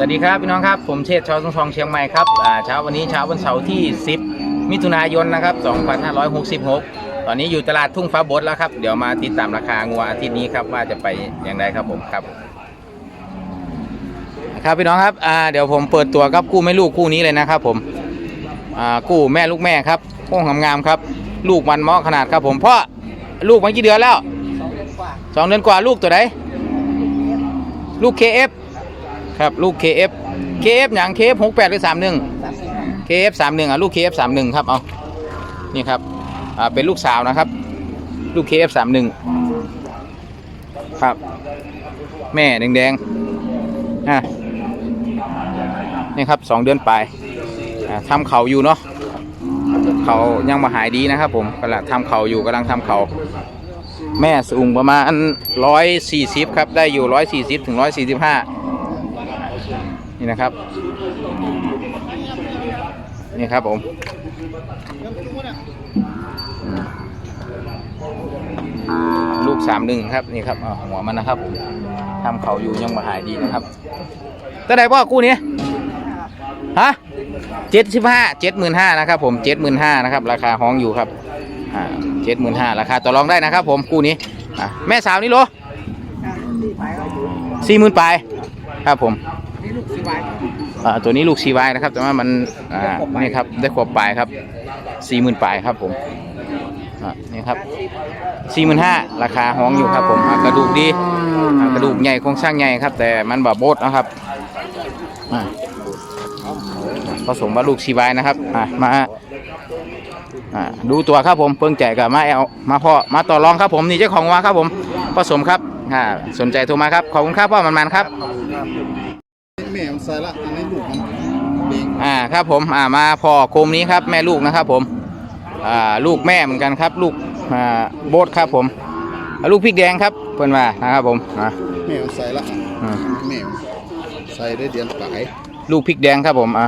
สวัสดีครับพี่น้องครับผมเชษชาวทองทองเชียงใหม่ครับเช้าวันนี้เช้าวันเสาร์ที่ 10 มิถุนายนนะครับ 2566 ตอนนี้อยู่ตลาดทุ่งฟ้าบดแล้วครับ เดี๋ยวมาติดตามราคางัวอาทิตย์นี้ครับว่าจะไปอย่างไรครับผมครับ ครับพี่น้องครับเดี๋ยวผมเปิดตัวครับกู้แม่ลูกคู่นี้เลยนะครับผมกู้แม่ลูกแม่ครับโค้งงามๆครับ ลูกมันเมาะขนาดครับผมเพราะลูกมันกี่เดือนแล้วสองเดือนกว่าลูกตัวไหนลูก KF ครับลูก KF KF อย่าง KF 68 หรือ 31 KF 31อะลูก KF 31ครับเอานี่ครับอ่าเป็นลูกสาวนะครับ ลูก KF 31ครับ แม่แดงๆอะนี่ครับสองเดือนปลายอ่าทำเขาอยู่เนาะเขายังมาหายดีนะครับ ผมกำลังทำเขาอยู่กำลังทำเขาแม่สูงประมาณร้อยสี่สิบครับ ได้อยู่ร้อยสี่สิบถึงร้อยสี่สิบห้า นี่นะครับ นี่ครับผม ลูกสามหนึ่งครับ นี่ครับหัวมันนะครับผมทำเขาอยู่ยังมาหายดีนะครับตัวไหนพ่อคู่นี้ฮะเจ็ดสิบห้าเจ็ดหมื่นห้านะครับผมเจ็ดหมื่นห้านะครับ ราคาห้องอยู่ครับอ่าเจ็ดหมื่นห้าราคาต่อรองได้นะครับ ผมคู่นี้อะแม่สาวนี่โลสี่หมื่นปลายครับผม อ่าตัวนี้ลูกซีวายนะครับ แต่ว่ามันอ่านี่ครับได้ขวบปลายครับสี่หมื่นปลายครับผมอ่านี่ครับสี่หมื่นห้าราคาห้องอยู่ครับผมอะกระดูกดีอะกระดูกใหญ่โครงสร้างใหญ่ครับ แต่มันแบบโบดนะครับอะผสมว่าลูกชีวายนะครับอะมาอะดูตัวครับผมเพิ่งแจกกับมาเอามาพ่อมาต่อรองครับผมนี่เจ้าของวัวครับผมผสมครับอ่าสนใจโทรมาครับขอบคุณครับพ่อมันมันๆครับ ม่มันใส่ละอันนี้ลูกมันเบ่งอ่าครับผมอ่ามาพอโคมนี้ครับแม่ลูกนะครับผมอ่าลูกแม่เหมือนกันครับ ลูกอ่าโบดครับผมอ่าลูกพริกแดงครับเพื่อนว่านะครับผมอ่าแม่มันใส่ละอืมแม่มันใส่ได้เดือนปลายลูกพริกแดงครับผมอะ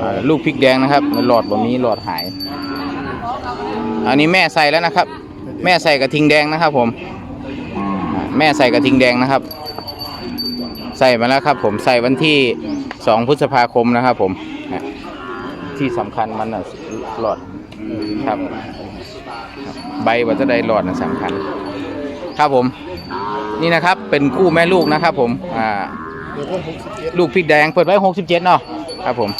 อ่าลูกพริกแดงนะครับหลอดแบบนี้หลอดหาย อันนี้แม่ใส่แล้วนะครับ แม่ใส่กระทิงแดงนะครับผมอ่าแม่ใส่กระทิงแดงนะครับ ใส่มาแล้วครับ ผมใส่วันที่สองพฤษภาคมนะครับ ผมที่สำคัญมันอะหลอดครับ ใบวัตไดหลอดนะสำคัญ ครับผม นี่นะครับเป็นคู่แม่ลูกนะครับ ผมอ่าลูกพริกแดงเปิดไว้หกสิบเจ็ดเนาะครับผม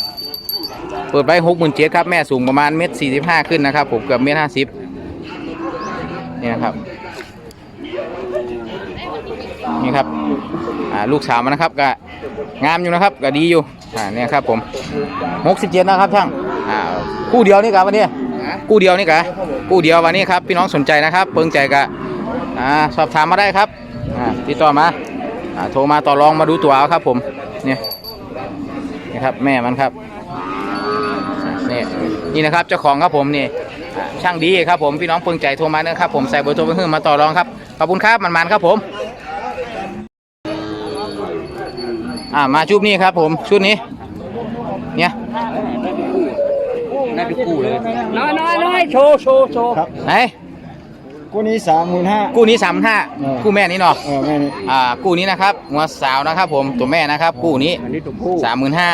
เปิดไว้หกหมื่นเจ็ดครับแม่สูงประมาณเมตรสี่สิบห้าขึ้นนะครับ ผมเกือบเมตรห้าสิบนี่นะครับ นี่ครับ ลูกสาวมันนะครับก็งามอยู่นะครับก็ดีอยู่อ่าเนี่ยครับผมหกสิบเจ็ดนะครับช่างอ่าคู่เดียวนี่ครับวันนี้นะกู้เดียวนี่กะกู้เดียววันนี้ครับพี่น้องสนใจนะครับเพิ่งใจกะอ่าสอบถามมาได้ครับอ่าติดต่อมาอ่าโทรมาต่อรองมาดูตัวเอาครับผมเนี่ยนี่ครับแม่มันครับนี่นี่นะครับเจ้าของครับผมนี่อ่าช่างดีครับผมพี่น้องเพิ่งใจโทรมานะครับผมใส่เบอร์โทรไปขึ้นมาต่อรองครับขอบคุณครับมันๆครับผม อ่ามาชุดนี้ครับ ผมชุดนี้ เนี่ยน่าจะกู้เลยน้อยน้อยน้อยโชว์โชว์โชว์ครับไหนกูนี้สามหมื่นห้ากู้นี้สามห้าเออกู้แม่นี้เนาะเออแม่นี่อ่ากู้นี้นะครับหัวสาวนะครับ ผมตัวแม่นะครับกู้นี้อันนี้ตัวผู้สามหมื่นห้า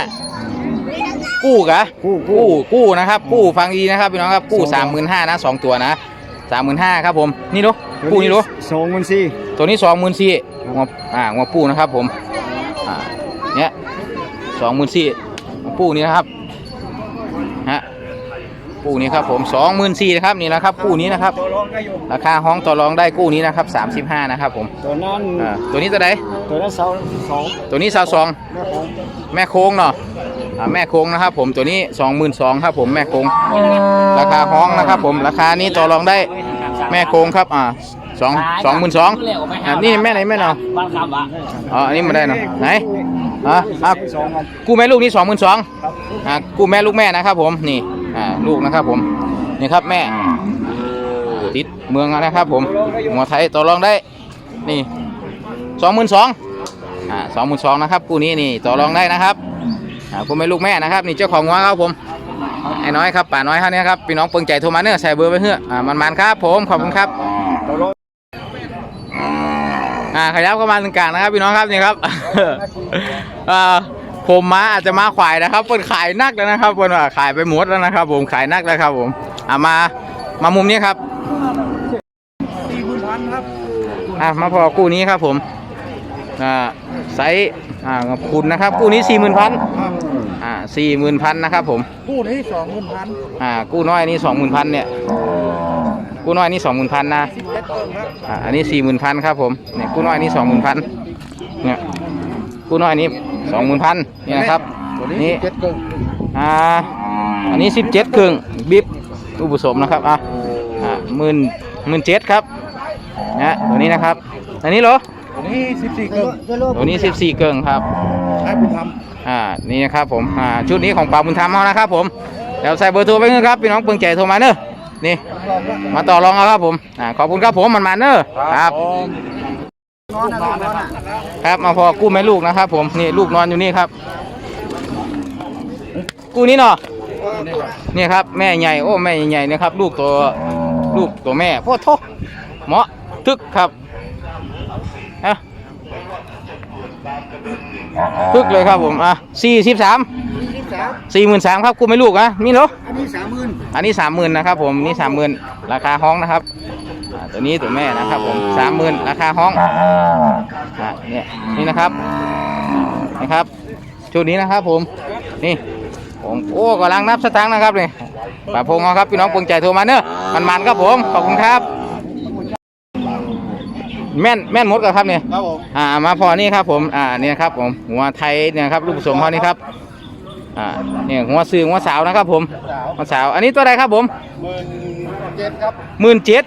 กู้กะกู้กู้กู้กู้นะครับ กู้ฟังดีนะครับพี่น้องครับกู้สามหมื่นห้านะสองตัวนะสามหมื่นห้าครับผมนี่ดูกู้นี่ดูสองหมื่นสี่ตัวนี้สองหมื่นสี่หัวอ่าหัวปูนะครับผมอ่า เนี้ยสองหมื่นสี่ปูนี้นะครับฮะปูนี้ครับผมสองหมื่นสี่นะครับนี่นะครับกู้นี้นะครับ ตัวรองก็อยู่ราคาห้องต่อรองได้กู้นี้นะครับสามสิบห้านะครับผมตัวนั้นอ่าตัวนี้ตัวใดตัวนั้นเสาสองตัวนี้สาวสองแม่ของแม่โค้งเนาะอ่าแม่โค้งนะครับผมตัวนี้สองหมื่นสองครับผมแม่โค้งราคาห้องนะครับผมราคานี้ต่อรองได้แม่โค้งครับอ่าสองสองหมื่นสองอ่านี่แม่ไหนแม่เนาะบ้านคำอะอ๋ออันนี้มาได้เนาะไหน อะอะสองครับกู้แม่ลูกนี่สองหมื่นสองครับอ่ากู้แม่ลูกแม่นะครับผมนี่อ่าลูกนะครับผมนี่ครับแม่ติดเมืองนะครับผมหัวไทยต่อรองได้นี่สองหมื่นสองอ่าสองหมื่นสองนะครับกู้นี้นี่ต่อรองได้นะครับอ่ากู้แม่ลูกแม่นะครับ นี่เจ้าของหัวครับผมไอ้น้อยครับป่าน้อยเขาเนี่ยครับพี่น้องเปิงใจโทรมาเนื้อะใส่เบอร์ไว้เพื่อะอ่ามันๆครับผมขอบคุณครับตัวร องอ่าขยับเข้ามาตรงกลางนะครับพี่น้องครับนี่ครับอ่าผมมาอาจจะมาขวายนะครับเปิดขายนักแล้วนะครับเปิดว่าขายไปหมดแล้วนะครับ ผมขายนักแล้วครับ ผมอ่ามามามุมนี้ครับสี่หมื่นพันครับอ่ามาพอกู้นี้ครับ ผมอ่าไซส์อ่าคุณนะครับ กู้นี้สี่หมื่นพันครับอ่าสี่หมื่นพันนะครับ ผมกู้นี้สองหมื่นพันอ่ากู้น้อยนี่สองหมื่นพันเนี่ย กู้น้อยนี่สองหมื่นพันนะสิบเจ็ดเกินครับอ่าอันนี้สี่หมื่นพันครับผมเนี่ยกู้น้อยนี่สองหมื่นพันเนี่ยกู้น้อยนี่สองหมื่นพันนี่นะครับตัวนี้นี่สิบเจ็ดเกินอ่าอันนี้สิบเจ็ดครึ่งบิบอุปสมนะครับอะอ่าหมื่นหมื่นเจ็ดครับนะตัวนี้นะครับ อันนี้เหรอตัวนี้สิบสี่เกินตัวนี้สิบสี่เกิงครับให้บุญธรรมอ่านี่นะครับผมอ่าชุดนี้ของป่าบุญธรรมเขานะครับผมเดี๋ยวใส่เบอร์โทรไปเงินครับพี่น้องเปิงใจโทรมาเนอะ นี่ มาต่อรองเอาครับผมอ่าขอบคุณครับผมมันมาเนอะครับ ครับมาพอกู้แม่ลูกนะครับ ผมนี่ลูกนอนอยู่นี่ครับ กู้นี้เนาะนี่ครับแม่ใหญ่โอ้แม่ใหญ่นะครับ ลูกตัวลูกตัวแม่พ่อโทเหมาะทึกครับอะทึกเลยครับผมอะสี่สิบสามสี่หมื่นสามครับกูไม่ลูกนะมีเหรออั นนี้สามหมื่นอันนี้สามหมื่นนะครับผมนี่สามหมื่นราคาห้องนะครับอ่าตัวนี้ตัวแม่นะครับผมสามหมื่นราคาห้องอ่าเนี่ยนี่นะครับนะครับชุดนี้นะครับผมนี่ผมโอ้กำลังนับสตางค์นะครับนี่ป่าพงเอาครับพี่น้องปวงใจโทรมาเนอะมันมันๆครับผมขอบคุณครับ แม่นแม่นหมดกับครับเนี่ย ครับผม อ่ามาพอนี่ครับผม อ่าเนี่ยครับผมหัวไทยเนี่ยครับลูกผสมเขานี่ครับ อ่าเนี่ยหัวซื้อหัวสาวนะครับผมหัวสาวอันนี้ตัวใดครับผมหมื่นเจ็ดครับหมื่นเจ็ด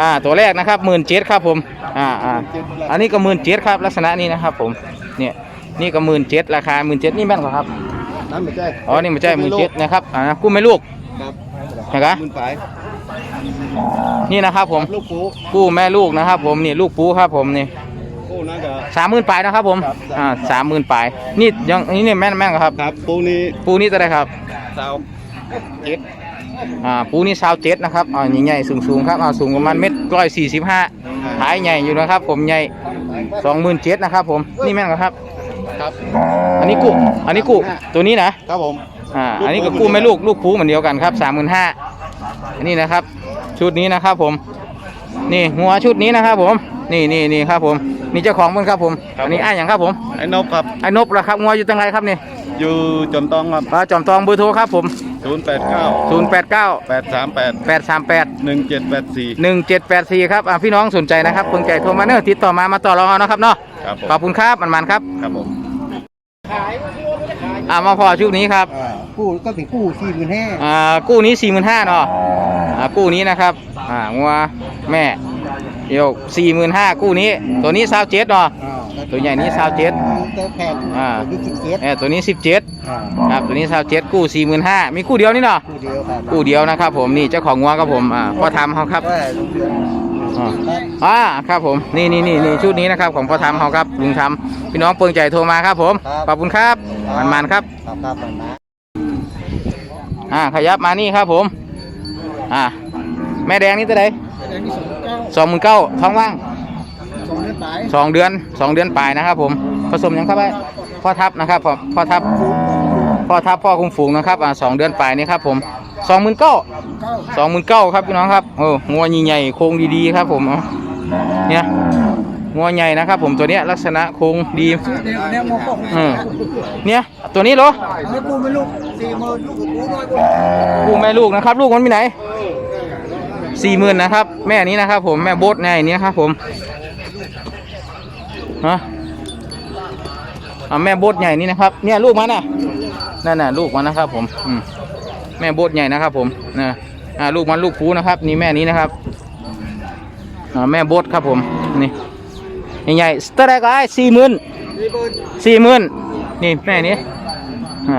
อ่าตัวแรกนะครับหมื่นเจ็ดครับผมอ่าอ่าอันนี้ก็หมื่นเจ็ดครับลักษณะนี้นะครับผมเนี่ยนี่ก็หมื่นเจ็ดราคาหมื่นเจ็ดนี่แม่นกว่าครับนั่นไม่ใช่อ๋อนี่ไม่ใช่หมื่นเจ็ดนะครับอ่ากู้ไม่ลูกครับนะครับหมื่นไปนี่นะครับผมลูกปูกู้แม่ลูกนะครับผมนี่ลูกปูครับผมนี่ปูนั่นก็ สามหมื่นปลายนะครับผมครับ อ่าสามหมื่นปลายนี่ยังนี่เนี่ยแม่นแม่นกว่าครับ ครับปูนี้ปูนี่ตัวใดครับสาวเจ็ดอ่าปูนี่ซาวเจ็ดนะครับอ่าใหญ่ๆสูงๆครับอ่าสูงประมาณเมตรร้อยสี่สิบห้าขายใหญ่อยู่นะครับ ผมใหญ่สองหมื่นเจ็ดนะครับ ผมนี่แม่นกว่าครับ ครับ อันนี้กู้อันนี้กู้ตัวนี้นะครับผม อ่าอันนี้ก็กู้แม่ลูกลูกปูเหมือนเดียวกันครับสามหมื่นห้าอันนี้นะครับ ชุดนี้นะครับผม นี่หัวชุดนี้นะครับผม นี่นี่นี่ครับผม นี่เจ้าของมันครับผมอันนี้อ้ายอย่างครับผมไอ้นกครับ ไอ้นบละครับงัวอยู่ตั้งไรครับนี่อยู่จนต้องครับอ่าจอมทองเบอร์โทรครับผมศูนย์แปดเก้าศูนย์แปดเก้าแปดสามแปดแปดสามแปดหนึ่งเจ็ดแปดสี่หนึ่งเจ็ดแปดสี่ครับอ่าพี่น้องสนใจนะครับเพิ่งใจโทรมาเนอะติดต่อมามาต่อรองเอานะครับเนาะครับผมขอบคุณครับมันมันๆครับครับผม อ่ามาพอชุดนี้ครับกู้ก็ถึงกู้สี่หมื่นห้าอ่ากู้นี้สี่หมื่นห้าเนาะอ่ากู้นี้นะครับอ่างัวแม่ เดี๋ยวสี่หมื่นห้ากู้นี้ ตัวนี้ซาวเจ็ดเนาะ ตัวใหญ่นี้ซาวเจ็ดเตอร์แผ่นอ่ายี่สิบเจ็ดเออตัวนี้สิบเจ็ดอ่าครับตัวนี้ซาวเจ็ดกู้สี่หมื่นห้ามีกู้เดียวนี่เนาะคู่เดียวครับกู้เดียวนะครับผมนี่เจ้าของงัวครับผมอ่าพ่อทำเขาครับว่าอ่าอ่าครับผมนี่นี่นี่นี่ชุดนี้นะครับของพ่อทำเขาครับลุงทำพี่น้องเปิงใจโทรมาครับผมขอบคุณครับมันมันๆครับครับครับมันนะอ่าขยับมานี่ครับผมอ่า แม่แดงนี่ตัวใดแดงที่สองเก้าสองหมื่นเก้าท้องว่างสองเดือนสายสองเดือนสองเดือนปลายนะครับ ผม ผสมยังครับไอ้พ่อทับนะครับพ่อพ่อทับพ่อทับพ่อคุมฝูงนะครับอ่าสองเดือนปลายนี่ครับ ผมสองหมื่นเก้าเก้าสองหมื่นเก้าครับพี่น้องครับโอ้งัวใหญ่ๆโครงดีๆครับ ผมเอาเนี่ยงัวใหญ่นะครับ ผมตัวเนี้ยลักษณะโครงดีเดี๋ยวเดี๋ยวมองกล้องอืมเนี่ยตัวนี้เหรอไม่กู้ไม่ลูกสี่หมื่นลูกกู้น้อยกว่าลูกแม่ลูกนะครับ ลูกมันมีไหน สี่หมื่นนะครับ แม่นี้นะครับ ผมแม่โบดแน่นี้ครับผมฮะอ่าแม่โบดใหญ่นี่นะครับ เนี่ยลูกมันน่ะนั่นน่ะลูกมันนะครับ ผมอืมแม่โบดใหญ่นะครับ ผมนะอ่าลูกมันลูกผูนะครับ นี่แม่นี้นะครับอ่าแม่โบดครับผมนี่ใหญ่ๆสเตอร์แรกไอ้สี่หมื่นสี่หมื่นสี่หมื่นนี่แม่นี้อ่า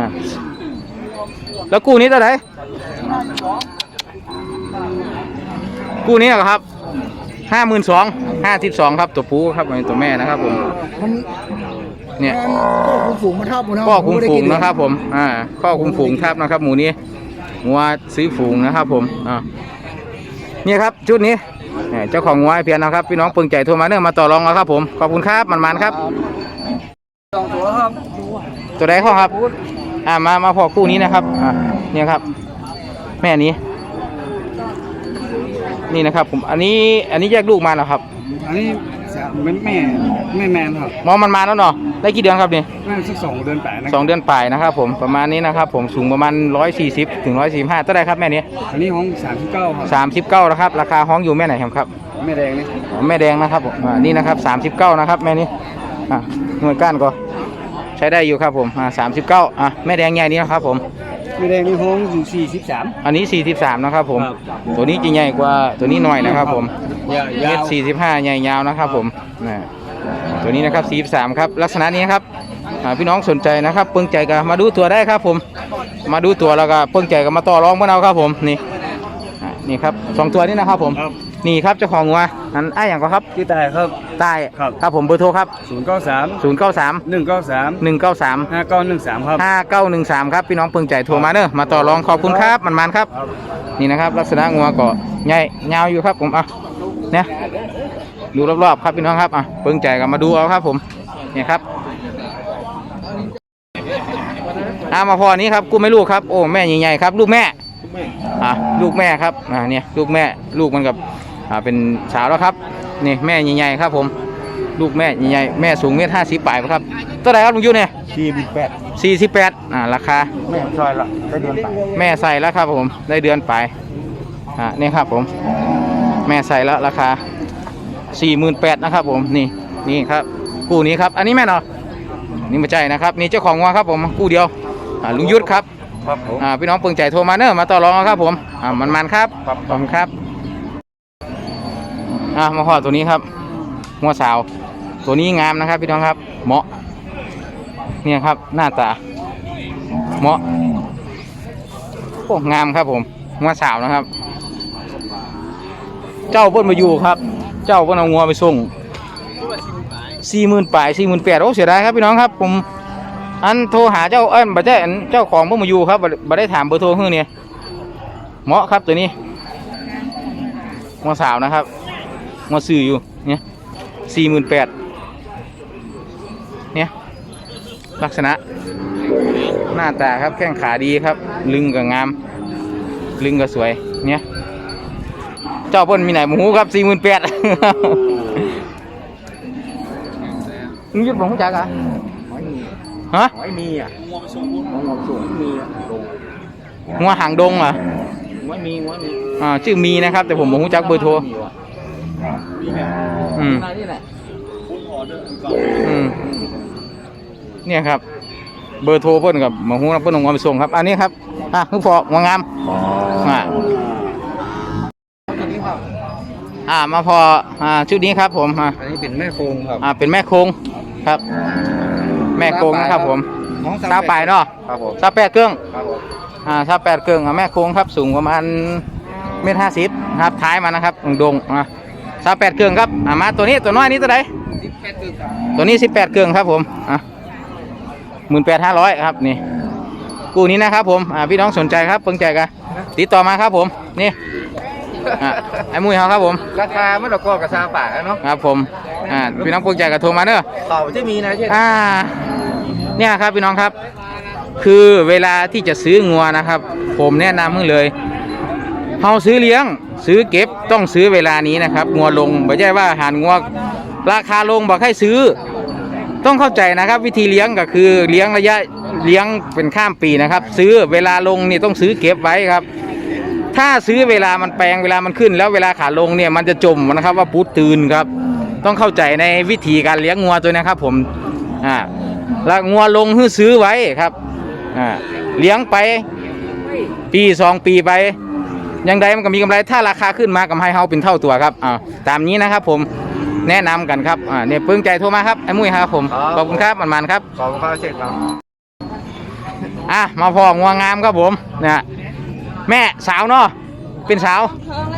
แล้วกูนี้เท่าไหร่ กู้นี้เหรอครับห้าหมื่นสองห้าสิบสองครับตัวผู้ครับอันนี้ตัวแม่นะครับผมมันเนี่ยก็คุมฝูงมาทับหมดนะข้อคุมฝูงนะครับผมอ่าข้อคุมฝูงครับนะครับ หมูนี้หัวซื้อฝูงนะครับผมอ่าเนี่ยครับชุดนี้เนี่ยเจ้าของงัวไอเพียนนะครับพี่น้องเปิงใจโทรมาเนื่อมาต่อรองแล้วครับผมขอบคุณครับมันมันๆครับสองตัวครับตัวใดข้องครับ อ่ามามาพอคู่นี้นะครับอ่าเนี่ยครับ แม่นี้ นี่นะครับผมอันนี้อันนี้แยกลูกมาแล้วครับ อันนี้เป็นแม่แม่แมนครับมองมันมาแล้วเนาะได้กี่เดือนครับนี่แม่สักสองเดือนแปดนะสองเดือนปลายนะครับผมประมาณนี้นะครับผมสูงประมาณร้อยสี่สิบถึงร้อยสี่ห้าเท่าไหรครับแม่นี้อันนี้ของสามสิบเก้าครับสามสิบเก้านะครับราคาห้องอยู่แม่ไหนครับแม่แดงนี่แม่แดงนะครับผมอ่านี่นะครับสามสิบเก้านะครับแม่นี้อะหน่วยก้านก็ใช้ได้อยู่ครับผมอ่าสามสิบเก้าอะแม่แดงใหญ่นี้นะครับผมแม่แดงนี่ห้องอยู่สี่สิบสาม อันนี้ 43 นะครับผม ครับ ตัวนี้จะใหญ่กว่าตัวนี้หน่อยนะครับผมยาวเมยาตวร45ใหญ่ยาวนะครับผมนะตัวนี้นะครับ 43 ครับ ลักษณะนี้ครับอ่าพี่น้องสนใจนะครับเพิ่งใจกันมาดูตัวได้ครับผม มาดูตัวแล้วก็เพิ่งใจกันมาต่อรองเมื่อเอาครับผม นี่อ่านี่ครับสองตัวนี้นะครับผม ครับ นี่ครับเจ้าของวัวอันไอ้ายอย่างก็ครับที่ตายครับ ใต้ครับ ครับผมเบอร์โทรครับ ศูนย์เก้าสาม093หนึ่งเก้าสาม193ห้าเก้าหนึ่งสามครับ 5913 ครับพี่น้องเพิ่งใจโทรมาเนอะมาต่อรองขอบคุณครับมันมันๆครับ นี่นะครับ ลักษณะงัวก็ใหญ่ยาวอยู่ครับผมอะเนี่ยดูรอบๆครับพี่น้องครับอะเพิ่งใจกันมาดูเอาครับผมเนี่ยครับอ่ามาพอนี้ครับกูไม่ลูกครับโอ้แม่ใหญ่ๆครับ ลูกแม่อะลูกแม่ครับอ่าเนี่ยลูกแม่ลูกมันกับ อ่าเป็นสาวแล้วครับนี่แม่ใหญ่ๆครับผมลูกแม่ใหญ่ๆแม่สูงเมตรห้าสิบปลายครับเท่าไหร่ครับลุงยุเนี่ยสี่สิบแปดสี่สิบแปดอ่าราคาแม่ซอยละได้เดือนไปแม่ใส่แล้วครับผมได้เดือนไปอ่านี่ครับผม แม่ใส่แล้วราคาสี่หมื่นแปดนะครับผมนี่นี่ครับคู่นี้ครับ อันนี้แม่เนาะนี่ไม่ใช่นะครับนี่เจ้าของวัวครับผมคู่เดียวอ่าลุงยุทธครับครับผมอ่าพี่น้องเปิงใจโทรมาเนอะมาต่อรองเอาครับผมอ่ามันมันๆครับขอบคุณครับ อ่ามาขอตัวนี้ครับหัวสาว ตัวนี้งามนะครับพี่น้องครับ เหมาะ เนี่ยครับหน้าตา เหมาะโอ้งามครับผมงัวสาวนะครับ เจ้าเพิ่นมาอยู่ครับ เจ้าเพิ่นเอางัวไปส่งสี่หมื่นปลายสี่หมื่นแปดโอ้เสียดายครับพี่น้องครับ ผม อันโทรหาเจ้าเอ้นบัดได้อันเจ้าของเพิ่นมาอยู่ครับบัดบัดได้ถามเบอร์โทรเฮือเนี่ยเหมาะครับตัวนี้งัวสาวนะครับ งัวซื้ออยู่เนี่ยสี่หมื่นแปดเนี่ยลักษณะ หน้าตาครับแข้งขาดีครับ ลึงก็งาม ลึงก็สวยเนี่ยเจ้าเพิ่นมีไหนหมูครับสี่หมื่นแปดมึงยึดผมจักอะฮะไม่มีอะของเราสูงมีอะลงงัวหางดงเหรอไม่มีไม่มีอ่าชื่อมีนะครับ แต่ผมผมจักเบอร์โทร อืมนี่แหละอืมเนี่ยครับ เบอร์โทรเพิ่นกับหมาหูเพิ่นเอางัวไปส่งครับ อันนี้ครับ อะคือพองัวงามอ่าอ่ามาพออ่าชุดนี้ครับ ผมอ่าอันนี้เป็นแม่โครงครับอ่าเป็นแม่โคงครับ แม่โคงนะครับ ผมน้องซาปลายเนาะครับผมซาแปดเครื่องครับผมอ่าซาแปดเครื่องอะแม่โคงครับ สูงประมาณเมตรห้าสิบครับท้ายมานะครับดงๆอะ ซาแปดเครื่องครับอ่ามาตัวนี้ตัวน้อยนี้ตัวไหนสิบแปดตึกครับตัวนี้สิบแปดเครื่องครับผมอะหมื่นแปดห้าร้อยครับนี่กู้นี้นะครับผมอ่าพี่น้องสนใจครับเพิ่งใจกันติดต่อมาครับผมนี่อะไอ้มุ้ยเขาครับผมราคาไม่ตะกอกับซาป่าเนาะครับผมอ่าพี่น้องเพิ่งใจกับโทรมาเนอะเขาจะมีนะเช่นอ่าเนี่ยครับพี่น้องครับ คือเวลาที่จะซื้องัวนะครับ ผมแนะนำมึงเลย เฮาซื้อเลี้ยง ซื้อเก็บต้องซื้อเวลานี้นะครับงัวลงไม่ใช่ว่าหารงัวราคาลงบอกให้ซื้อ ต้องเข้าใจนะครับ วิธีเลี้ยงก็คือเลี้ยงระยะเลี้ยงเป็นข้ามปีนะครับ ซื้อเวลาลงนี่ต้องซื้อเก็บไว้ครับ ถ้าซื้อเวลามันแปลงเวลามันขึ้น แล้วเวลาขาลงเนี่ยมันจะจมนะครับว่าพุดตื่นครับ ต้องเข้าใจในวิธีการเลี้ยงงัวตัวนะครับ ผมอ่าแล้วงัวลงให้ซื้อไว้ครับอ่าเลี้ยงไป ปีสองปีไป ยังไงมันก็มีกำไรถ้าราคาขึ้นมากำไรเฮาเป็นเท่าตัวครับอ่าตามนี้นะครับผมแนะนำกันครับอ่าเนี่ยเพิ่งใจโทรมาครับไอ้มุ้ยครับผมขอบคุณครับมันมันๆครับขอบคุณครับเช่นครับอะมาพองัวงามครับผมเนี่ยแม่สาวเนาะเป็นสาว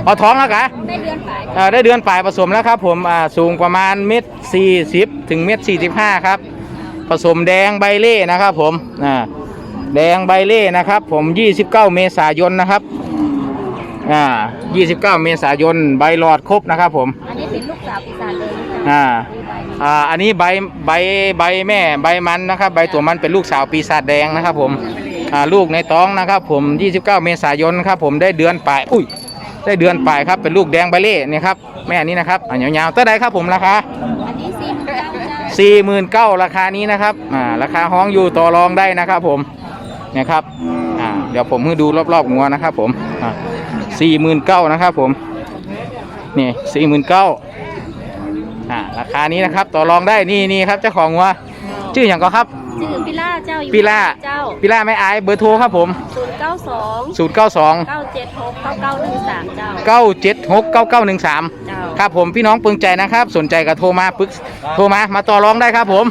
เอาท้องแล้วกะได้เดือนปลายเอ่อได้เดือนปลายผสมแล้วครับ ผมอ่าสูงประมาณเม็ดสี่สิบถึงเม็ดสี่สิบห้าครับผสมแดงใบเล่นะครับ ผมอ่าแดงใบเล่นะครับ ผม 29 เมษายนนะครับ อ่า29 เมษายนใบหลอดครบนะครับผม อันนี้เป็นลูกสาวปีศาจเลยนะคะอ่า มีใบอ่า อันนี้ใบใบใบแม่ใบมันนะครับ ใบตัวมันเป็นลูกสาวปีศาจแดงนะครับผม อ่าลูกในท้องนะครับ ผม 29 เมษายนครับผมได้เดือนปลายอุ้ย ได้เดือนปลายครับเป็นลูกแดงใบเล่เนี่ยครับแม่นี้นะครับอ่ายาวๆเท่าไหรครับผมราคา อันนี้สี่หมื่นเก้าจ้าสี่หมื่นเก้าราคานี้นะครับ อ่า ราคาห้องอยู่ต่อรองได้นะครับผม เนี่ยครับ อ่า เดี๋ยวผมให้ดูรอบๆงัวนะครับผม อ่า สี่หมื่นเก้านะครับผม นี่สี่หมื่นเก้าอ่าราคานี้นะครับต่อรองได้นี่นี่ครับเจ้าของงัวชื่ออย่างก็ครับชื่อพิล่าเจ้าอยู่พิล่าเจ้าพิล่าไม่อายเบอร์โทรครับผมศูนย์เก้าสองศูนย์เก้าสองเก้าเจ็ดหกเก้าเก้าหนึ่งสามเจ้าเก้าเจ็ดหกเก้าเก้าหนึ่งสามเจ้าครับผมพี่น้องปึงใจนะครับ สนใจก็โทรมาปึกโทรมามาต่อรองได้ครับผม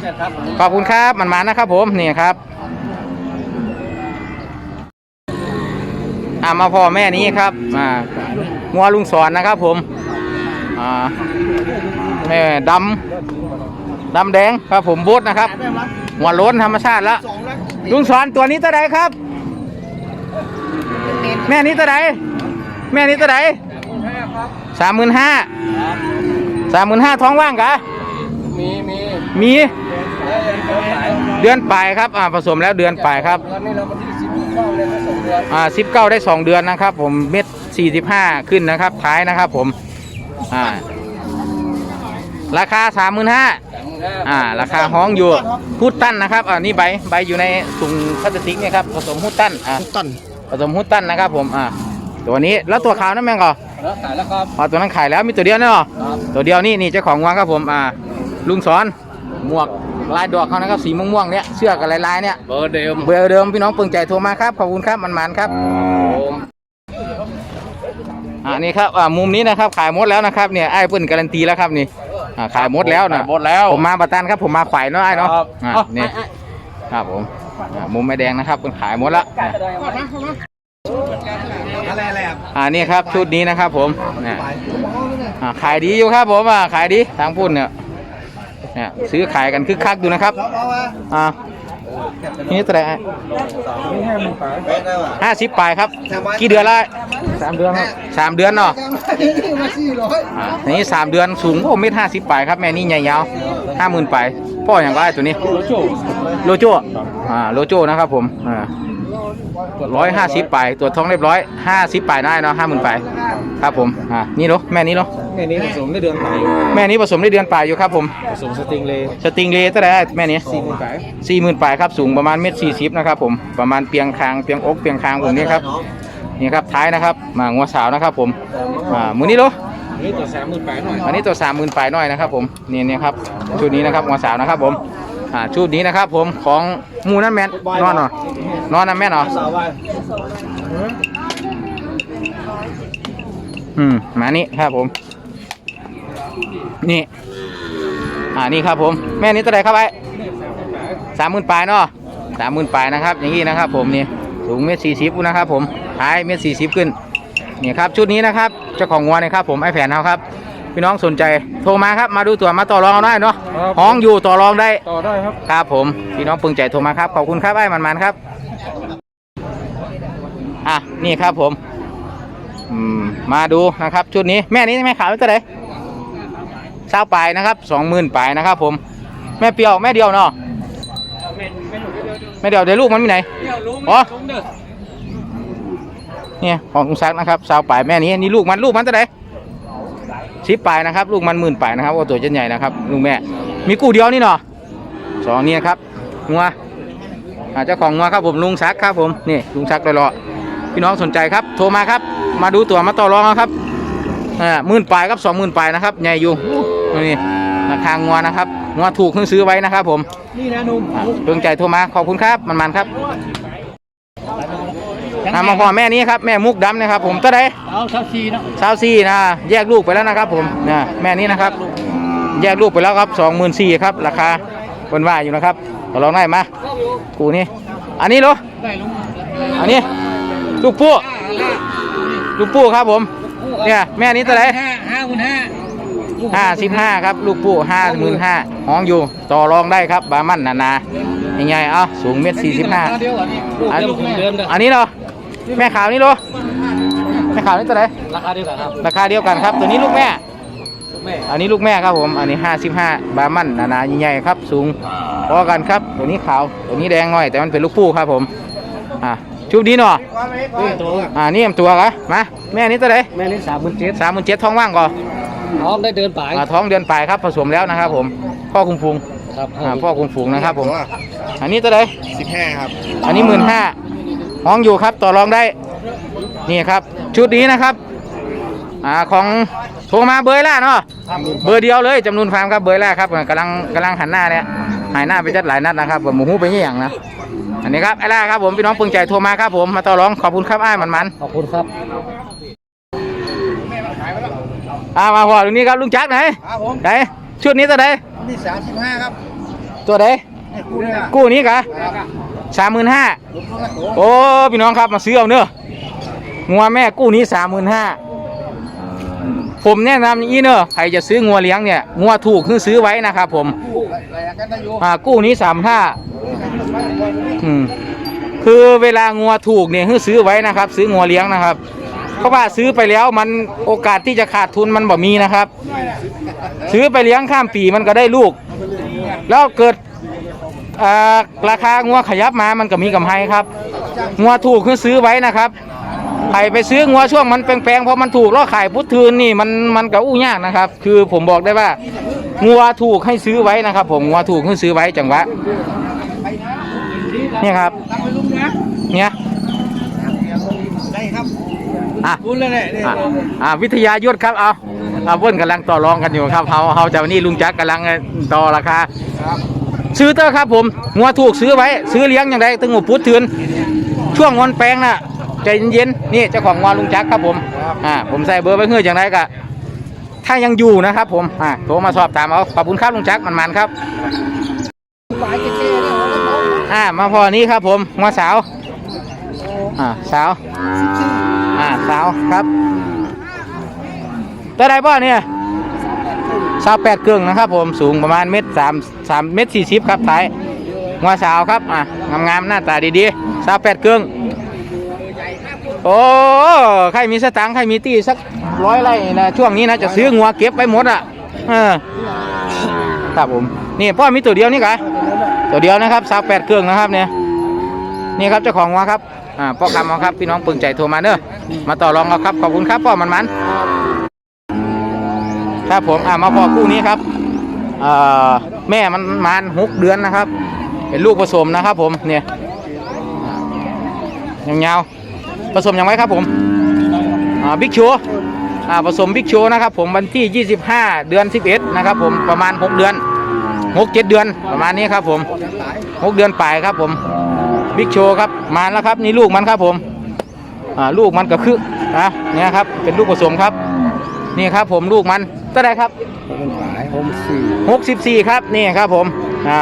ขอบคุณครับมันมานะครับผมนี่ครับ อ่ามาพ่อแม่นี้ครับอ่างัวลุงสอนนะครับผมอ่าแม่ดำดำแดงครับผมโบดนะครับ หัวโล้นธรรมชาติแล้วลุงสอนตัวนี้ตัวใดครับ แม่นี้ตัวใดแม่นี้ตัวใดสามหมื่นห้าสามหมื่นห้าท้องว่างกะมีมีมีเดือนปลายครับอ่าผสมแล้วเดือนปลายครับต อนนี้เราวันที่สิบเก้าเลยมาส่งเดือนอ่าสิบเก้าได้สองเดือนนะครับ ผมเม็ดสี่สิบห้าขึ้นนะครับ ท้ายนะครับ ผมอ่าราคาสามหมื่นห้าอ่า ราคาห้องอยู่ฮูดตันนะครับอ่านี่ใบใบอยู่ในถุงพลาสติกเนี่ยครับผสมฮูดตันอ่าตันผสมฮูดตันนะครับ ผมอ่าตัวนี้แล้วตัวขาวนั่นแม่งก่อแล้วขายแล้วครับอ๋อตัวนั้นขายแล้วมีตัวเดียวเนาะตัวเดียวนี่นี่เจ้าของวังครับผมอ่าลุงสอนหมวก ลายดอกเขานะครับสีม่วงๆเนี่ยเสื้อกับลายๆเนี่ยเบอร์เดิมเบอร์เดิมพี่น้องเปิงใจโทรมาครับขอบคุณครับมันมันๆครับอ่านี่ครับอ่ามุมนี้นะครับขายหมดแล้วนะครับเนี่ยไอ้ายเปิ้นการันตีแล้วครับนี่อ่าขายหมดแล้วนะหมดแล้วผมมาบัตันครับผมมาขวายเนาะไอ้ายเนาะครับอ่านี่ครับผมอ่ามุมไม้แดงนะครับเป็นขายหมดแล้วอะอะไรอะไรครับอ่านี่ครับชุดนี้นะครับผมเนี่ยอ่าขายดีอยู่ครับผมอ่าขายดีทางพุ่นเนี่ย เนี่ยซื้อขายกันคึกคักอยู่นะครับอ่านี่เท่าไหร่ไอ้ห้าสิบปลายครับ กี่เดือนละสามเดือนครับสามเดือนเนาะมาสี่ร้อยอ่าอันนี้สามเดือนสูงโอ้เมตรห้าสิบปลายครับแม่นี่ใหญ่ยาวห้าหมื่นปลายพ่ออย่างไรตัวนี้ โลโจโลโจอ่าโลโจนะครับผมอ่าร้อยห้าสิบปลายตัวจท้องเรียบร้อยห้าสิบปลายได้เนาะห้าหมื่นปลาย ครับผมอ่านี่เนาะแม่นี้เนาะแม่นี้ผสมได้เดือนไหนแม่นี้ผสมได้เดือนปลายอยู่ครับผมผสมสติงเลยสติงเลย์เท่าไหร่แม่นี้สี่หมื่นขายสี่หมื่นปลายครับสูงประมาณเมตรสี่สิบนะครับผมประมาณเปียงคางเปียงอกเปียงคางผมนี่ครับนี่ครับท้ายนะครับมางัวสาวนะครับผมอ่ามือนี้เนาะนี่ตัวสามหมื่นแปดหน่อยอันนี้ตัวสามหมื่นปลายน้อยนะครับผมนี่นี่ครับชุดนี้นะครับหัวสาวนะครับผมอ่าชุดนี้นะครับผมของหมูนั่นแมนนอนเหรอนอนนั่นแมนเหรอสาววาย อืมมานี่ครับผม นี่ อ่านี่ครับผม แม่นี้ตัวไหนครับไอ้สามหมื่นปลายเนาะสามหมื่นปลายนะครับ อย่างนี้นะครับ ผมนี่สูงเมตรสี่สิบนะครับผมท้ายเมตรสี่สิบขึ้นนี่ครับชุดนี้นะครับเจ้าของงัวนะครับ ผมไอ้แผนเขาครับ พี่น้องสนใจโทรมาครับมาดูตัวมาต่อรองเอาได้เนาะห้องอยู่ต่อรองได้ต่อได้ครับครับผมพี่น้องปึงใจโทรมาครับขอบคุณครับไอ้มันมันๆครับ อะนี่ครับผม อืมมาดูนะครับชุดนี้แม่นี้แม่ขาวเท่าไหร่เศร้าปลายนะครับสองหมื่นปลายนะครับผมแม่เปรียวแม่เดียวเนาะแม่เดียวเดี๋ยวลูกมันมีไหนอ๋อเนี่ยของลุงซักนะครับสาวปลายแม่นี้นี่ลูกมันลูกมันเท่าไหร่สิบปลายนะครับลูกมันหมื่นปลายนะครับว่าตัวจะใหญ่นะครับลุงแม่ มีกูเดียวนี่เนาะสองเนี่ยครับงัวอ่าเจ้าของงัวครับผมลุงซักครับผมนี่ลุงซักรอๆ พี่น้องสนใจครับ โทรมาครับ มาดูตัวมาต่อรองเอาครับอ่าหมื่นปลายครับสองหมื่นปลายนะครับใหญ่อยู่นี่ราคางัวนะครับงัวถูกเพิ่งซื้อไว้นะครับ ผมนี่นะนุ่มอ่าเพิ่งใจโทรมาขอบคุณครับมันๆครับอ่ามาพ่อแม่นี้ครับแม่มุกดำนะครับ ผมก็ได้เอาชาชีเนาะชาวซี่นะแยกลูกไปแล้วนะครับ ผมเนี่ยแม่นี้นะครับ แยกลูกไปแล้วครับสองหมื่นสี่ครับ ราคาบนว่าอยู่นะครับต่อรองได้มากูนี่อันนี้เหรอได้ลุงอันนี้ ลูกปู้ลูกปู้ครับผม เนี่ยแม่นี้เท่าไหร่ห้าห้าหมื่นห้าห้าสิบห้าครับ ลูกปู้ห้าหมื่นห้าห้องอยู่ ต่อรองได้ครับ บามันนานายังไงเอ้าสูงเมตรสี่สิบห้าเดียวอันนี้ลูกเดียวผมเดิมเด้ออันนี้เหรอแม่ขาวนี่เหรอแม่ขาวนี่ตัวไหนราคาเดียวกันครับ ราคาเดียวกันครับ ตัวนี้ลูกแม่แม่อันนี้ลูกแม่ครับผม อันนี้ห้าสิบห้าบามันหนาๆใหญ่ๆครับ สูงพอกันครับ ตัวนี้ขาว ตัวนี้แดงหน่อย แต่มันเป็นลูกผู้ครับผม อ่า ชุบดีเนาะนี่ตัวอ่านี่มตัวกะมาแม่นี้ตัวไหนแม่นี่สามหมื่นเจ็ดสามหมื่นเจ็ดท้องว่างก่อนน้องได้เดินป่ายอ่าท้องเดือนปลายครับผสมแล้วนะครับ ผมพ่อคุมฟูงครับอ่าพ่อคุมฟูงนะครับผม อันนี้ตัวไหนสิบห้าครับ อันนี้หมื่นห้าห้องอยู่ครับต่อรองได้ นี่ครับ ชุดนี้นะครับ อ่าของโทรมาเบอร์ล่าเนาะ เบอร์เดียวเลยจำนวนฟาร์มครับเบอร์แรกครับกำลังกำลังหันหน้าเนี่ยหายหน้าไปจัดหลายนัดนะครับผมหมูหูไปเยี่ยงนะ อันนี้ครับไอ้ล่าครับผมพี่น้องปึงใจโทรมาครับผมมาต่อรองขอบคุณครับไอ้ายมันมันขอบคุณครับๆอ่ามาพอตรงนี้ครับลุงจักรไหนครับผมไหนชุดนี้ตัวไหนนี่สามสิบห้าครับตัวไหนนี่คู่นี้กู้นี้กะสามหมื่นห้าโอ้พี่น้องครับมาซื้อเอาเนอะงัวแม่กู้นี้สามหมื่นห้าผมแนะนำอย่างนี้เนอะใครจะซื้องัวเลี้ยงเนี่ยงัวถูกคือซื้อไว้นะครับผมอะไรกันได้อยู่อ่ากู้นี้สามห้า อืมคือเวลางัวถูกเนี่ยให้ซื้อไว้นะครับ ซื้องัวเลี้ยงนะครับ เพราะว่าซื้อไปแล้วมันโอกาสที่จะขาดทุนมันบ่มีนะครับ ซื้อไปเลี้ยงข้ามปีมันก็ได้ลูก แล้วเกิดอ่าราคางัวขยับมามันก็มีกำไรครับงัวถูกคือซื้อไว้นะครับใครไปซื้องัวช่วงมันแปลงๆเพอมันถูกแล้วขายพุทธืนนี่มันมันก็อู้ยากนะครับ คือผมบอกได้ว่างัวถูกให้ซื้อไว้นะครับ ผมงัวถูกให้ซื้อไว้จังหวะ เนี่ยครับเนี่ยได้ครับอะพูดเลยเนี่ยอะอะวิทยายุทธครับเอาเอาเพิ่นกำลังต่อรองกันอยู่ครับเฮาเฮาจะวันนี้ลุงจักรกำลังต่อราคาซื้อเตอร์ครับผมงัวถูกซื้อไว้ ซื้อเลี้ยงอย่างไรตึงหัวพุทธเถือนช่วงงอนแปลงน่ะใจเย็นๆนี่เจ้าของงัวลุงจักรครับผมอ่าผมใส่เบอร์ไว้เพื่ออย่างไรก็ถ้ายังอยู่นะครับผมอ่าโทรมาสอบถามเอาขอบคุณครับลุงจักรมันๆครับ อ่ามาพอนี้ครับผมมาสาว อ่าสาว อ่าสาวครับตัวใดบ่เนี่ยสาวแปดเกึ่งนะครับผมสูงประมาณเมตรสามสามเมตรสี่สิบครับท้ายหัวสาวครับอ่างามๆหน้าตาดีๆสาวแปดเกึ่งโอ้ใครมีสตังค์ใครมีตีสักร้อยไร่นะช่วงนี้นะจะซื้องัวเก็บไปหมดอะเออ ครับผมนี่พ่อมีตัวเดียวนี่กะตัวเดียวนะครับสาวแปดเครื่องนะครับเนี่ยนี่ครับเจ้าของวัวครับอ่าพ่อคำเอาครับพี่น้องปึงใจโทรมาเนอะมาต่อรองเอาครับขอบคุณครับพ่อมันมันครับผมอ่ามาพอคู่นี้ครับอ่าแม่มันมานหกเดือนนะครับ เป็นลูกผสมนะครับ ผมเนี่ยยาวๆผสมยังไงครับผมอ่าบิ๊กโชอ่าผสมบิ๊กโชนะครับผมวันที่ 25 เดือน 11 นะครับผมประมาณ 6 เดือน หกเจ็ดเดือนประมาณนี้ครับผมหกเดือนปลายครับผมบิ๊กโชว์ครับมาแล้วครับนี่ลูกมันครับผมอ่าลูกมันก็คืออะเนี่ยครับเป็นลูกผสมครับ นี่ครับผมลูกมันเท่าไหรครับผมขายผมสี่หกสิบสี่ครับนี่ครับผมอ่า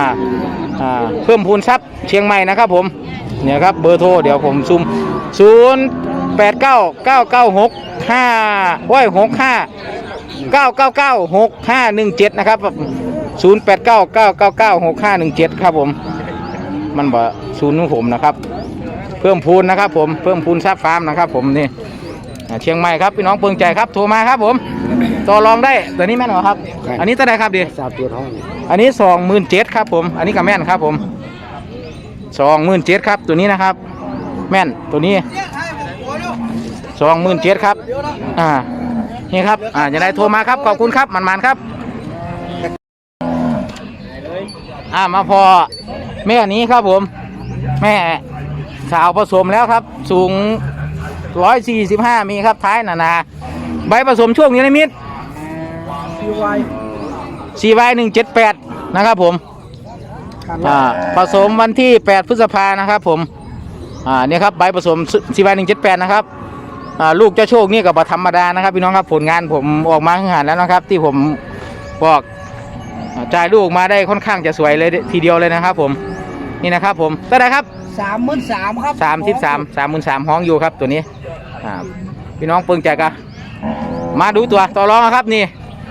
อ่าเพิ่มพูนทรัพย์เชียงใหม่นะครับผมเนี่ยครับเบอร์โทรเดี๋ยวผมซุมศูนย์แปดเก้าเก้าเก้าหกห้าโอ้ยหกห้าเก้าเก้าเก้าหกห้าหนึ่งเจ็ดนะครับ ศูนย์แปดเก้าเก้าเก้าเก้าหกห้าหนึ่งเจ็ดครับผม มันบ่ศูนย์ของผมนะครับ เพิ่มพูนนะครับผม เพิ่มพูนทรัพย์ฟาร์มนะครับ ผมนี่อ่าเชียงใหม่ครับพี่น้องเปิงใจครับ โทรมาครับผม ต่อรองได้ ตัวนี้แม่นเหรอครับ อันนี้เท่าไหรครับดี สามตัวท้องอันนี้สองหมื่นเจ็ดครับผม อันนี้กับแม่นครับผมสองหมื่นเจ็ดครับตัวนี้นะครับ แม่นตัวนี้สองหมื่นเจ็ดครับ อ่า นี่ครับ อ่าอย่าได้โทรมาครับ ขอบคุณครับ มันๆครับ อ่ามาพอแม่นี้ครับผม แม่สาวผสมแล้วครับ สูงร้อยสี่สิบห้ามีครับท้ายหนานาใบผสมช่วงนี้นะมิดซีวายซีไวหนึ่งเจ็ดแปดนะครับผมอ่าผสมวันที่8พฤษภานะครับผมอ่าเนี่ยครับใบผสมซีไวหนึ่งเจ็ดแปดนะครับอ่าลูกเจ้าโชคนี่กับธรรมดานะครับพี่น้องครับผลงานผมออกมาข้างหานแล้วนะครับ ที่ผมบอก จ่ายลูกมาได้ค่อนข้างจะสวยเลยทีเดียวเลยนะครับผมนี่นะครับผมเท่าไหรครับสามหมื่นสามครับสามสิบสามสามหมื่นสามห้องอยู่ครับตัวนี้อ่าพี่น้องเปิงใจกะมาดูตัวต่อรองนะครับนี่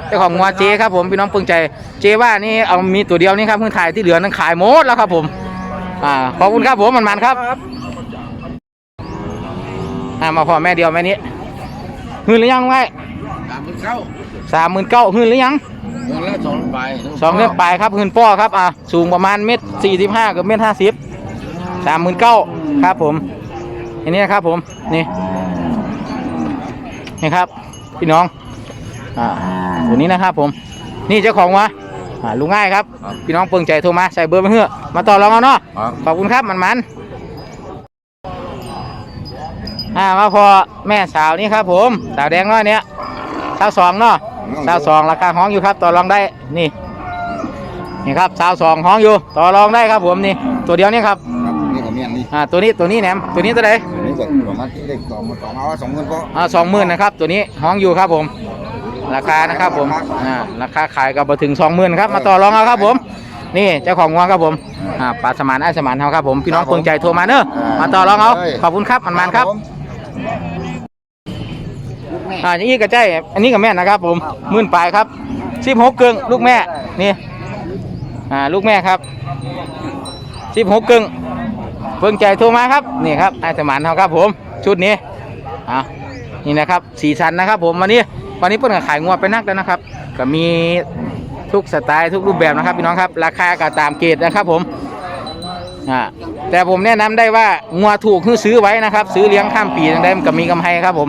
เจ้าของงัวเจครับผมพี่น้องเปิงใจเจว่านี่เอามีตัวเดียวนี่ครับเพิ่งถ่ายที่เหลือนั้นขายหมดแล้วครับผมอ่าขอบคุณครับผมมันมันๆครับอ่ามาพอแม่เดียวแม่นี้หืนหรือยังไงสามพันเก้าสามหมื่นเก้าหืนหรือยัง เงินละสองใบสองเดือนปลายครับหืนป้อครับอะสูงประมาณเมตรสี่สิบห้ากับเมตรห้าสิบสามหมื่นเก้าครับผมอันนี้ครับผมนี่นี่ครับ พี่น้องอ่าตัวนี้นะครับผม นี่เจ้าของวะอ่าลุงง่ายครับ พี่น้องเปิงใจโทรมาใส่เบอร์มาเพื่อมาต่อรองเอาเนาะครับขอบคุณครับมันมันอ่ามาพอแม่สาวนี่ครับผม สาวแดงน้อยเนี้ยสาวสองเนาะ สาวสองราคาห้องอยู่ครับ ต่อรองได้นี่นี่ครับสาวสองห้องอยู่ ต่อรองได้ครับผมนี่ ตัวเดียวนี่ครับครับนี่ก็เมียนนี่อ่าตัวนี้ตัวนี้แหนมตัวนี้ตัวไหนนี่ก็ประมาณเด็กสองสองเอาสองเงินก็อ่าสองหมื่นนะครับ ตัวนี้ห้องอยู่ครับผม ราคานะครับผมอ่าราคาขายก็บ่ถึงสองหมื่นครับมาต่อรองเอาครับผมนี่เจ้าของงวงครับผมอ่าปลาสมานไอ้สมานเฮาครับผมพี่น้องเพิ่งใจโทรมาเนอะมาต่อรองเอาขอบคุณครับมันมันครับ อ่าอย่างนี้ก็ใช่อันนี้ก็แม่นะครับ ผมมื่นปลายครับสิบหกเกึ่งลูกแม่นี่อ่าลูกแม่ครับสิบหกเกึ่งเพิ่งใจโทรมาครับนี่ครับไอ้สมานเขาครับ ผมชุดนี้อ่านี่นะครับสีชันนะครับ ผมวันนี้วันนี้เพิ่นก็ขายงวดไปนักแล้วนะครับ ก็มีทุกสไตล์ทุกรูปแบบนะครับพี่น้องครับ ราคาก็ตามเกรดนะครับ ผมอ่าแต่ผมแนะนำได้ว่างัวถูกคือซื้อไว้นะครับ ซื้อเลี้ยงข้ามปีจังได้มันก็มีกำไรครับผม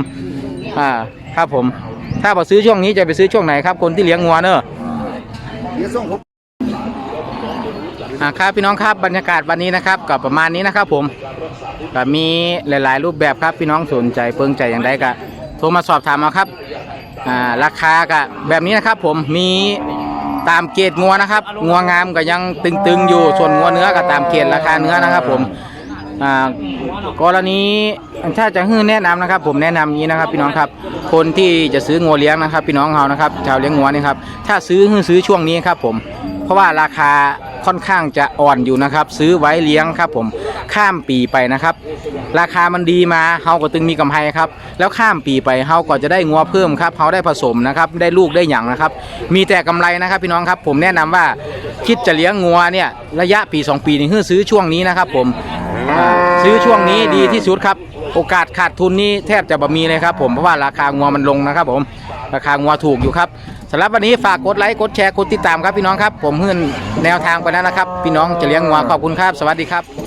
อ่า ครับผม ถ้าบอซื้อช่วงนี้จะไปซื้อช่วงไหนครับ คนที่เลี้ยงงัวเนอะเดี๋ยวส่งผมอ่าครับพี่น้องครับบรรยากาศวันนี้นะครับก็ประมาณนี้นะครับผมก็มีหลาย ๆ รูปแบบครับพี่น้องสนใจเพิ่งใจอย่างใดก็โทรมาสอบถามเอาครับอ่าราคาก็แบบนี้นะครับผมมีตามเกรดงัวนะครับงัวงามก็ยังตึงๆอยู่ส่วนงัวเนื้อก็ตามเกรดราคาเนื้อนะครับผม อ่ากรณีถ้าจะให้แนะนำนะครับ ผมแนะนำอย่านี้นะครับ พี่น้องครับ คนที่จะซื้องัวเลี้ยงนะครับ พี่น้องเรานะครับชาวเลี้ยงงัวนี่ครับถ้าซื้อให้ซื้อช่วงนี้ครับ ผม เพราะว่าราคาค่อนข้างจะอ่อนอยู่นะครับ ซื้อไว้เลี้ยงครับ ผมข้ามปีไปนะครับ ราคามันดีมาเฮาก็ตึงมีกำไรครับ แล้วข้ามปีไปเฮาก็จะได้งัวเพิ่มครับเฮาได้ผสมนะครับ ได้ลูกได้หยังนะครับ มีแต่กำไรนะครับ พี่น้องครับ ผมแนะนำว่าคิดจะเลี้ยงงัวเนี่ยระยะปี 2 ปีนี่คือซื้อช่วงนี้นะครับ ผม ซื้อช่วงนี้ดีที่สุดครับ โอกาสขาดทุนนี่แทบจะบ่มีเลยครับผมเพราะว่าราคางัวมันลงนะครับผมราคางัวถูกอยู่ครับสำหรับวันนี้ฝากกดไลค์กดแชร์กดติดตามครับพี่น้องครับ ผมหื่นแนวทางไปแล้วนะครับ พี่น้องจะเลี้ยงงัวขอบคุณครับ สวัสดีครับ